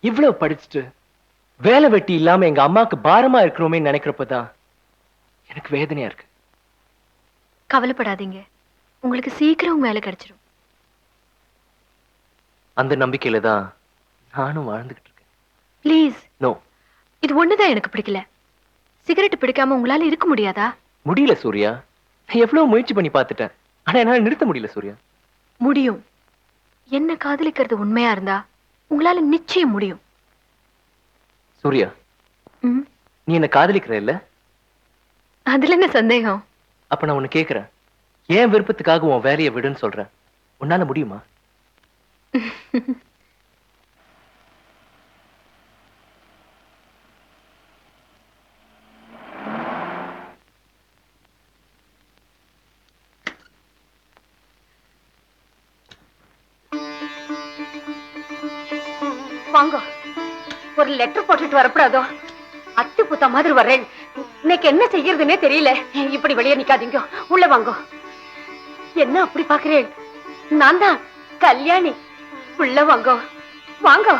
இவ்வளவு படிச்சுட்டு வேலை வெட்டி இல்லாம எங்க அம்மாக்கு பாரமா இருக்கிறோமே நினைக்கிறப்பதான் எனக்கு வேதனையா இருக்கு. கவலைப்படாதீங்க. உங்களுக்கு சீக்கிரம் வேலை கிடைச்சிரும். அந்த நம்பிக்கையில தான் நானும் வாழ்ந்துகிட்டு இருக்கேன். ப்ளீஸ் நோ இது ஒண்ணுதான் எனக்கு பிடிக்கல. சிகரெட் பிடிக்காம உங்களால இருக்க முடியாதா? முடியல சூர்யா. நான் எவ்வளவு முயற்சி பண்ணி பார்த்துட்டேன். ஆனா என்னால நிறுத்த முடியல சூர்யா. முடியும். என்ன காதலிக்கிறது உண்மையா இருந்தா? உங்களால நிச்சயம் முடியும். சூர்யா ம், நீ என்ன காதலிக்கிற இல்ல? அதுல என்ன சந்தேகம்? அப்ப நான் உன்னை கேக்குறேன். ஏன் விருப்பத்துக்காக உன் வேலையை விடுன்னு சொல்றேன் உன்னால முடியுமா? வாங்க. ஒரு லெட்டர் போட்டுட்டு வரப்படாதோ அத்து புத்த மாதிரி வர்றேன். இன்னைக்கு என்ன செய்யறதுன்னே தெரியல. இப்படி வெளியே நிக்காதீங்க. உள்ள வாங்க. என்ன அப்படி பாக்குறேன் நான் தான் கல்யாணி. உள்ள வாங்க. வாங்க.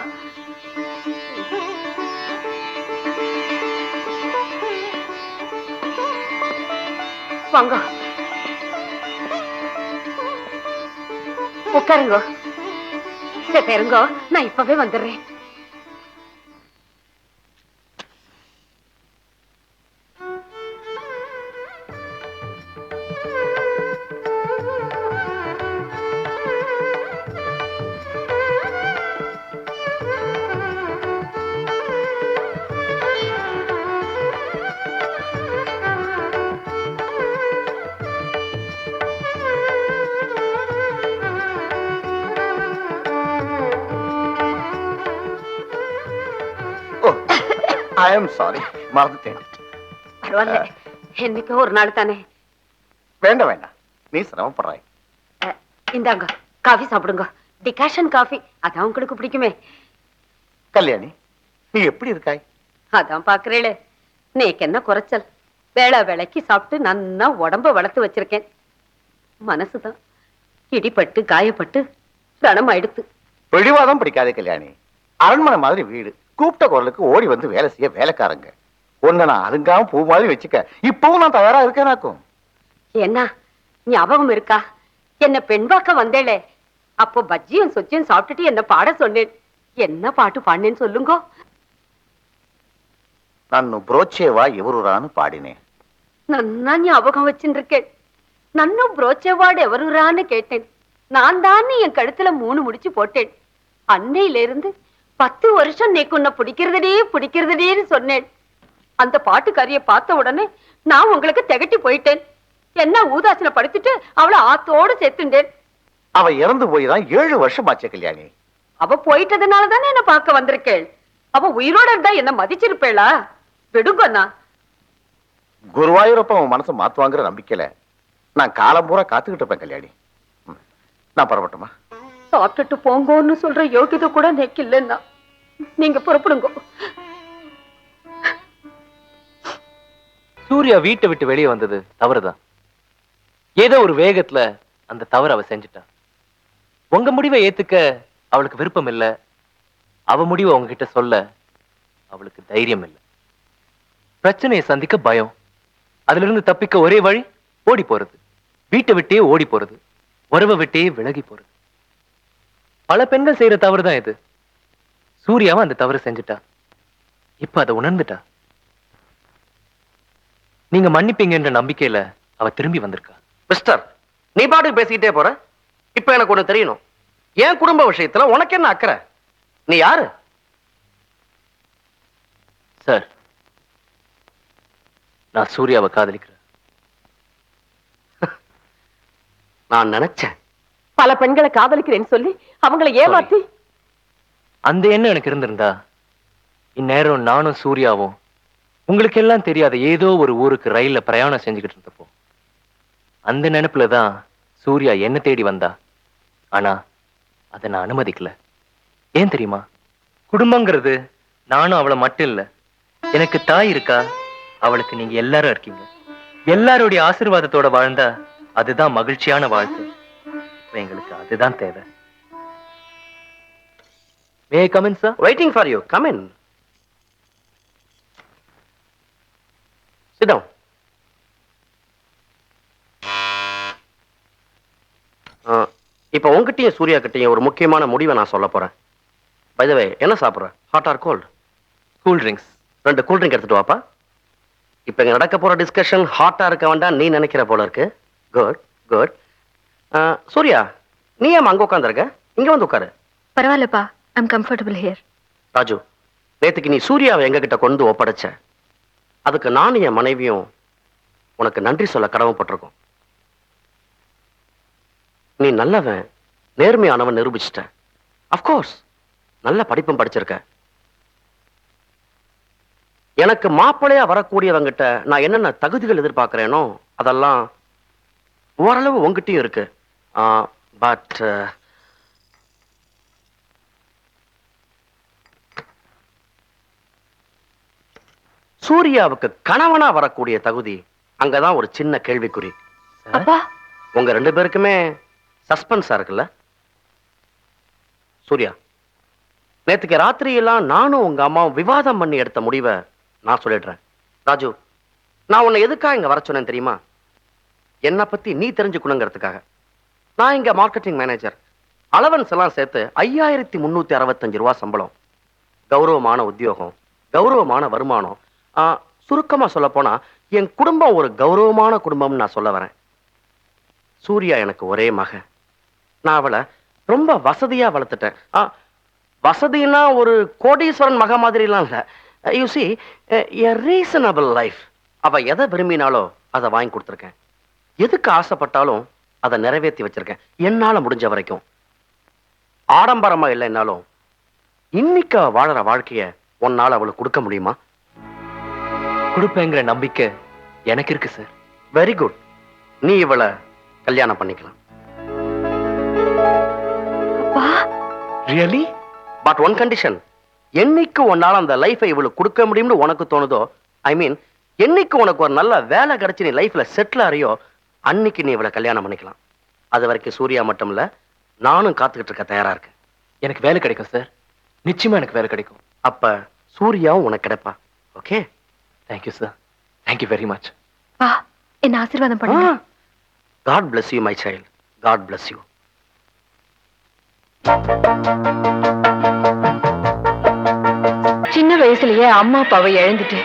வாங்க. உட்காருங்க. சரி இருங்கோ நான் இப்பவே வந்துடுறேன். ஐ எம் சாரி மறந்துட்டேன் பரவாயில்ல என்னைக்கோ ஒரு நாள் தானே வேண்டாம் வேண்டாம் நீ சிரமப்படுறாய் இந்தாங்க காஃபி சாப்பிடுங்க டிகாஷன் காஃபி அதான் உங்களுக்கு பிடிக்குமே கல்யாணி நீ எப்படி இருக்காய் அதான் பாக்குறேளே நேக்கு என்ன குறைச்சல் வேளை வேலைக்கு சாப்பிட்டு நன்னா உடம்ப வளர்த்து வச்சிருக்கேன் மனசுதான் இடிபட்டு காயப்பட்டு கனம் ஆயிடுத்து பிடிவாதம் பிடிக்காதே கல்யாணி அரண்மனை மாதிரி வீடு கூப்பிட்ட குரலுக்கு ஓடி வந்து வேலை செய்ய வேலைக்காரங்க. உன்னை நான் அதுங்காம பூ மாதிரி வச்சுக்க. இப்பவும் நான் தயாரா இருக்கேனாக்கும். என்ன ஞாபகம் இருக்கா? என்ன பெண் பார்க்க வந்தேளே. அப்போ பஜ்ஜியும் சொச்சியும் சாப்பிட்டுட்டு என்ன பாட சொன்னேன். என்ன பாட்டு பாடினேன்னு சொல்லுங்க. நான் புரோச்சேவா எவருரான்னு பாடினேன். நன்னா ஞாபகம் வச்சுருக்கேன் நன்னும் புரோச்சவாடு எவருரான்னு கேட்டேன். நான் தான் என் கழுத்துல மூணு முடிச்சு போட்டேன். அன்னையில இருந்து பத்து வருஷம் நீக்கு உன்னை பிடிக்கிறதே பிடிக்கிறதேன்னு சொன்னேன். அந்த பாட்டுக்காரிய பார்த்த உடனே நான் உங்களுக்கு திகட்டி போயிட்டேன். என்ன ஊதாசனை படுத்திட்டு அவளை ஆத்தோடு சேர்த்துண்டேன். அவ இறந்து போய் தான் ஏழு வருஷம் ஆச்சு கல்யாணி. அவ போயிட்டதுனால தானே என்ன பார்க்க வந்திருக்கேள். அவ உயிரோட இருந்தா என்ன மதிச்சிருப்பேளா? விடுங்கண்ணா குருவாயூரப்ப உன் மனசை மாத்துவாங்கிற நம்பிக்கையில நான் காலம் பூரா காத்துக்கிட்டு இருப்பேன் கல்யாணி. நான் புறப்பட்டுமா சாப்பிட்டுட்டு போங்கன்னு சொல்ற யோகிதை கூட நெக்கு இல்லைன்னா நீங்க புறப்படுங்க. சூர்யா வீட்டை விட்டு வெளியே வந்தது தவறுதான். ஏதோ ஒரு வேகத்துல அந்த தவறு அவ செஞ்சுட்டா. உங்க முடிவை ஏத்துக்க அவளுக்கு விருப்பம் இல்ல. அவ முடிவை உங்ககிட்ட சொல்ல அவளுக்கு தைரியம் இல்லை. பிரச்சனையை சந்திக்க பயம். அதுல இருந்து தப்பிக்க ஒரே வழி ஓடி போறது. வீட்டை விட்டே ஓடி போறது. உறவை விட்டே விலகி போறது. பல பெண்கள் செய்யற தவறு தான் இது. சூர்யாவும் அந்த தவறு செஞ்சுட்டா. இப்ப அதை உணர்ந்துட்டா. நீங்க மன்னிப்பீங்கன்ற நம்பிக்கையில அவ திரும்பி வந்திருக்கா. மிஸ்டர் நீ பாட்டுக்கு பேசிக்கிட்டே போற. இப்ப எனக்கு ஒண்ணு தெரியணும். என் குடும்ப விஷயத்துல உனக்கு என்ன அக்கறை? நீ யாரு? சார் நான் சூர்யாவை காதலிக்கிறேன். நான் நினைச்சேன். பல பெண்களை காதலிக்கிறேன்னு சொல்லி அவங்களை ஏமாத்தி அந்த எண்ணம் எனக்கு இருந்திருந்தா இந்நேரம் நானும் சூர்யாவும் உங்களுக்கு எல்லாம் தெரியாத ஏதோ ஒரு ஊருக்கு ரயில்ல பிரயாணம் செஞ்சுக்கிட்டு இருந்தப்போ அந்த நினைப்புல தான் சூர்யா என்ன தேடி வந்தா. ஆனா அதை நான் அனுமதிக்கல. ஏன் தெரியுமா? குடும்பங்கிறது நானும் அவளை மட்டும் இல்ல. எனக்கு தாய் இருக்கா? அவளுக்கு நீங்க எல்லாரும் இருக்கீங்க. எல்லாருடைய ஆசீர்வாதத்தோட வாழ்ந்தா அதுதான் மகிழ்ச்சியான வாழ்க்கை. இப்ப எங்களுக்கு அதுதான் தேவை. May comment sir waiting for you come in sit down இப்போ உங்ககிட்டயும் சூர்யா கிட்டயும் ஒரு முக்கியமான முடிவை நான் சொல்ல போறேன். பைதவே என்ன சாப்பிட்ற? Hot or cold cool drinks ரெண்டு கூல் ட்ரிங்க் எடுத்துட்டு வாப்பா. இப்போ இங்க நடக்க போற டிஸ்கஷன் ஹாட்டா இருக்க வேண்டாம் நீ நினைக்கிற போல இருக்கு. குட் குட் சூர்யா நீ ஏன் அங்க உட்காந்துருக்க இங்க வந்து உட்காரு பரவாயில்லப்பா ஐம் கம்ஃபர்டபுள் ஹியர் ராஜு நேத்துக்கு நீ சூர்யாவை எங்க கிட்ட கொண்டு ஒப்படைச்ச. அதுக்கு நானும் என் மனைவியும் உனக்கு நன்றி சொல்ல கடமைப்பட்டிருக்கோம். நீ நல்லவன் நேர்மையானவன் நிரூபிச்சிட்ட. அஃப்கோர்ஸ் நல்ல படிப்பும் படிச்சிருக்க. எனக்கு மாப்பிள்ளையா வரக்கூடியவங்கிட்ட நான் என்னென்ன தகுதிகள் எதிர்பார்க்கிறேனோ அதெல்லாம் ஓரளவு உங்ககிட்டயும் இருக்கு. பட் சூர்யாவுக்கு கணவனா வரக்கூடிய தகுதி அங்கதான் ஒரு சின்ன கேள்விக்குறி. அப்பா! உங்க ரெண்டு பேருக்குமே சஸ்பென்ஸா இருக்குல்ல? சூர்யா நேத்துக்கு ராத்திரி எல்லாம் நானும் உங்க அம்மாவும் விவாதம் பண்ணி எடுத்த முடிவை நான் சொல்லிடுறேன். ராஜு நான் உன்னை எதுக்காக இங்க வர சொன்னேன் தெரியுமா? என்னை பத்தி நீ தெரிஞ்சுக்கணுங்கிறதுக்காக. நான் இங்க மார்க்கெட்டிங் மேனேஜர் அலவன்ஸ் எல்லாம் சேர்த்து ஐயாயிரத்தி முன்னூத்தி அறுபத்தஞ்சு ரூபா சம்பளம். கௌரவமான உத்தியோகம் கௌரவமான வருமானம். ஆ, சுருக்கமா சொல்ல போனா என் குடும்பம் ஒரு கௌரவமான குடும்பம்னு நான் சொல்ல வரேன். சூர்யா எனக்கு ஒரே மக நான் அவளை ரொம்ப வசதியா வளர்த்துட்டேன். ஆ, வசதினா ஒரு கோடீஸ்வரன் மக மாதிரிலாம் இல்லை. யூ சி ரீசனபிள் லைஃப் அவ எதை விரும்பினாலோ அதை வாங்கி கொடுத்துருக்கேன். எதுக்கு ஆசைப்பட்டாலும் அதை நிறைவேற்றி வச்சிருக்கேன். என்னால முடிஞ்ச வரைக்கும். ஆடம்பரமா இல்லைன்னாலும் இன்னைக்கு வாழற வாழ்க்கைய உன்னால அவளுக்கு கொடுக்க முடியுமா? கொடுப்பேங்கிற நம்பிக்கை எனக்கு இருக்கு சார் வெரி குட் நீ இவளை கல்யாணம் பண்ணிக்கலாம். ரியலி பட் ஒன் கண்டிஷன் என்னைக்கு உன்னால அந்த லைஃபை இவளுக்கு கொடுக்க முடியும்னு உனக்கு தோணுதோ ஐ மீன் என்னைக்கு உனக்கு ஒரு நல்ல வேலை கிடைச்சு நீ லைஃப்ல செட்டில் ஆறியோ அன்னைக்கு நீ இவளை கல்யாணம் பண்ணிக்கலாம். அது வரைக்கும் சூர்யா மட்டும் இல்ல நானும் காத்துக்கிட்டு இருக்க தயாரா இருக்கேன். எனக்கு வேலை கிடைக்கும் சார் நிச்சயமா எனக்கு வேலை கிடைக்கும். அப்ப சூர்யாவும் உனக்கு கிடைப்பா. Okay? Thank you sir thank you very much பா என்ன ஆசீர்வாதம் பண்ணுங்க. God bless you my child. God bless you சின்ன வயசுலயே அம்மா அப்பாவை இழந்துட்டு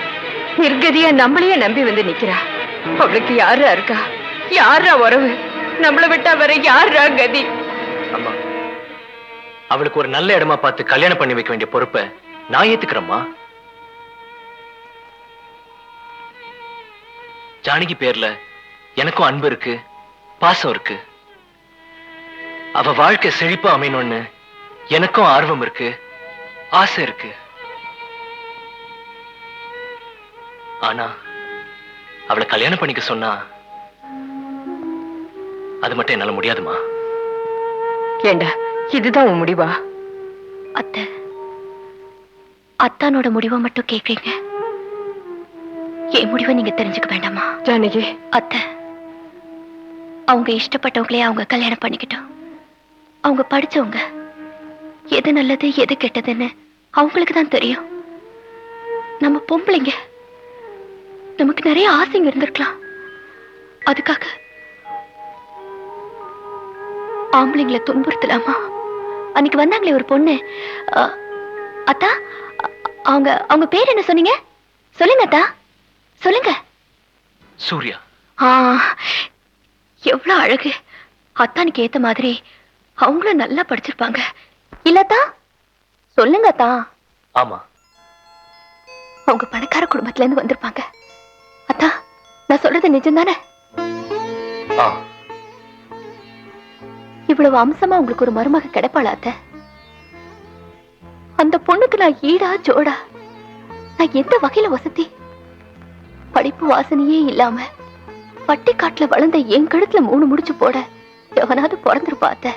நிர்கதியா நம்மளையே நம்பி வந்து நிக்கிறா. அவளுக்கு யாரா இருக்கா யாரா உறவு. நம்மள விட்டா வர யாரா கதி? அம்மா அவளுக்கு ஒரு நல்ல இடமா பார்த்து கல்யாணம் பண்ணி வைக்க வேண்டிய பொறுப்பை நான் ஏத்துக்கிறேம்மா. ஜானகி பேர்ல எனக்கும் அன்பு இருக்கு பாசம் இருக்கு. அவ வாழ்க்கை செழிப்பா அமையணும்னு எனக்கும் ஆர்வம் இருக்கு ஆசை இருக்கு. ஆனா அவளை கல்யாணம் பண்ணிக்க சொன்னா அது மட்டும் என்னால முடியாதுமா. ஏண்டா இதுதான் உன் முடிவா? அத்தை அத்தானோட முடிவை மட்டும் கேக்குறீங்க என் முடிவை நீங்க தெரிஞ்சுக்க வேண்டாமா? ஜானகி. அத்தை அவங்க இஷ்டப்பட்டவங்களே அவங்க கல்யாணம் பண்ணிக்கிட்டோம். அவங்க படிச்சவங்க எது நல்லது எது கெட்டதுன்னு அவங்களுக்கு தான் தெரியும். நம்ம பொம்பளைங்க நமக்கு நிறைய ஆசைங்க இருந்திருக்கலாம். அதுக்காக ஆம்பளைங்களை துன்புறுத்தலாமா? அன்னைக்கு வந்தாங்களே ஒரு பொண்ணு. அத்தா அவங்க அவங்க பேர் என்ன சொன்னீங்க? சொல்லுங்க அத்தா. சொல்லுங்க. சூர்யா. ஆ எவ்வளவு அழகு. அத்தானுக்கு ஏத்த மாதிரி அவங்களும் நல்லா படிச்சிருப்பாங்க. இல்லத்தா சொல்லுங்க அத்தா. ஆமா. அவங்க பணக்கார குடும்பத்துல இருந்து வந்திருப்பாங்க. அத்தா நான் சொல்றது நிஜம்தானே? ஆ. இவ்வளவு அம்சமா உங்களுக்கு ஒரு மருமக கிடைப்பாளாத்த அந்த பொண்ணுக்கு நான் ஈடா ஜோடா. நான் எந்த வகையில வசதி? படிப்பு வாசனையே இல்லாம பட்டிக்காட்டுல வளர்ந்த என் கழுத்துல மூணு முடிச்சு போட எவனாவது பிறந்திருப்பாத்த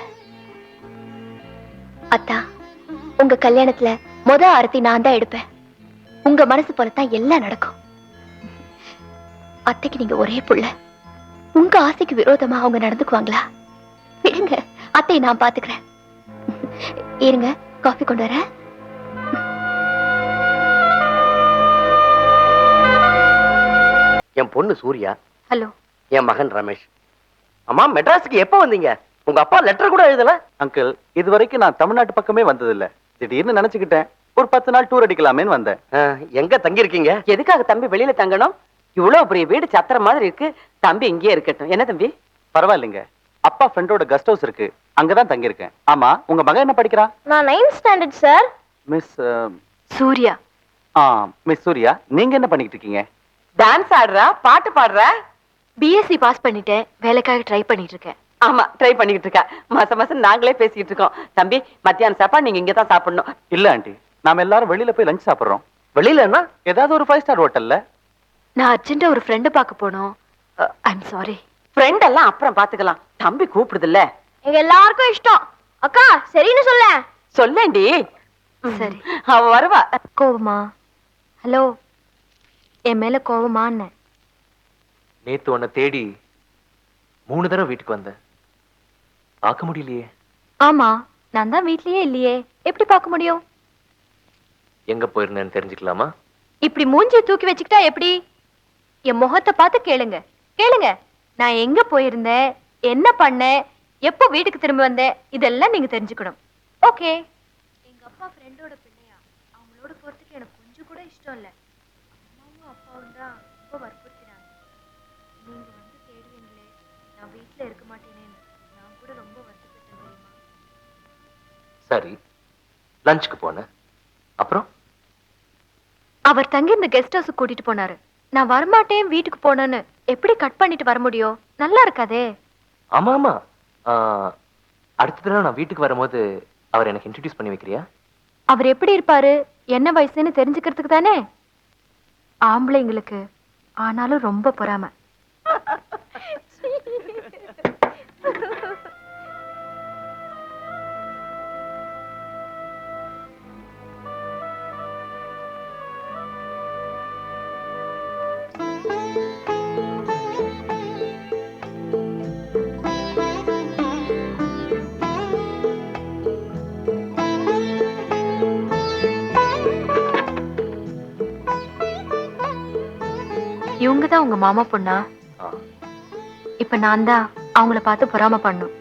அத்தா உங்க கல்யாணத்துல மொத ஆரத்தி நான் தான் எடுப்பேன். உங்க மனசு போலத்தான் எல்லாம் நடக்கும். அத்தைக்கு நீங்க ஒரே புள்ள. உங்க ஆசைக்கு விரோதமா அவங்க நடந்துக்குவாங்களா? விடுங்க. அத்தை நான் பாத்துக்கிறேன். இருங்க காஃபி கொண்டு வர என் பொண்ணு சூர்யா. ஹலோ. என் மகன் ரமேஷ். அம்மா மெட்ராஸுக்கு எப்போ வந்தீங்க? உங்க அப்பா லெட்டர் கூட எழுதல? அங்கிள் இது வரைக்கும் நான் தமிழ்நாட்டு பக்கமே வந்ததில்ல. திடீர்னு நினைச்சுக்கிட்டேன் ஒரு பத்து நாள் டூர் அடிக்கலாமேன்னு வந்தேன். எங்க தங்கி இருக்கீங்க எதுக்காக தம்பி வெளியில தங்கணும்? இவ்வளவு பெரிய வீடு சத்திர மாதிரி இருக்கு. தம்பி இங்கேயே இருக்கட்டும். என்ன தம்பி? பரவாயில்லைங்க. அப்பா ஃப்ரெண்டோட கெஸ்ட் ஹவுஸ் இருக்கு. அங்கதான் தங்கியிருக்கேன். ஆமா உங்க மகன் என்ன படிக்கிறான் நான் ninth standard sir miss Surya. ஆ மிஸ் சூர்யா நீங்க என்ன பண்ணிக்கிட்டு இருக்கீங்க? டான்ஸ் ஆடுறா பாட்டு பாடுறா? பிஎஸ்சி பாஸ் பண்ணிட்டேன். வேலைக்காக ட்ரை பண்ணிட்டு இருக்கேன். ஆமா ட்ரை பண்ணிக்கிட்டு இருக்கா. மாசம் மாசம் நாங்களே பேசிக்கிட்டு இருக்கோம். தம்பி மத்தியான சாப்பாடு நீங்க இங்க தான் சாப்பிடணும். இல்ல ஆண்டி. நாம எல்லாரும் வெளியில போய் லஞ்ச் சாப்பிடுறோம். வெளியிலன்னா? ஏதாவது ஒரு ஃபைவ் ஸ்டார் ஹோட்டல்ல நான் அர்ஜென்ட்டா ஒரு ஃப்ரெண்டை பார்க்க போனோம். ஐம் சாரி ஃப்ரெண்ட் எல்லாம் அப்புறம் பாத்துக்கலாம் தம்பி கூப்பிடுதுல்ல. எங்க எல்லாருக்கும் இஷ்டம். அக்கா சரின்னு சொல்ல. சொல்லேண்டி சரி. அவ வருவா. கோவமா? ஹலோ. என் மேல கோவமான்னு. நேத்து உன்னை தேடி மூணு தடவை வீட்டுக்கு வந்தேன். பார்க்க முடியலையே. ஆமா நான் தான் வீட்லயே இல்லையே. எப்படி பார்க்க முடியும்? எங்க போயிருந்தேன்னு தெரிஞ்சுக்கலாமா? இப்படி மூஞ்சிய தூக்கி வச்சுக்கிட்டா எப்படி? என் முகத்தை பார்த்து கேளுங்க. கேளுங்க. நான் எங்க போயிருந்தேன்? என்ன பண்ணேன்? எப்போ வீட்டுக்கு திரும்ப வந்தேன் இதெல்லாம் நீங்க தெரிஞ்சுக்கணும். ஓகே எங்க அப்பா ஃப்ரெண்டோட பிள்ளையா. அவங்களோட போறதுக்கு எனக்கு கொஞ்சம் கூட இஷ்டம் இல்ல. அம்மாவும் அப்பாவும் தான் ரொம்ப வற்புறுத்தினாங்க. நீங்க வந்து தேடுவீங்களே நான் வீட்ல இருக்க மாட்டேனேன்னு. நான் கூட ரொம்ப வருத்தப்பட்டேன் தெரியுமா? சரி. லஞ்சுக்கு போனேன் அப்புறம்? அவர் தங்கி இந்த கெஸ்ட் ஹவுஸ் கூட்டிட்டு போனாரு. நான் வரமாட்டேன் வீட்டுக்கு போனேன்னு. எப்படி கட் பண்ணிட்டு வர முடியும்? நல்லா இருக்காதே. ஆமா ஆமா. அடுத்த தடவை நான் வீட்டுக்கு வரும்போது அவர் எனக்கு இன்ட்ரடியூஸ் பண்ணி வைக்கிறியா? அவர் எப்படி இருப்பாரு? என்ன வயசுன்னு தெரிஞ்சுக்கிறதுக்கு தானே? ஆம்பளைங்களுக்கு ஆனாலும் ரொம்ப பொறாம. மாமா பொண்ணா? இப்ப நான் தான் அவங்கள பார்த்து பொறாம பண்ணும்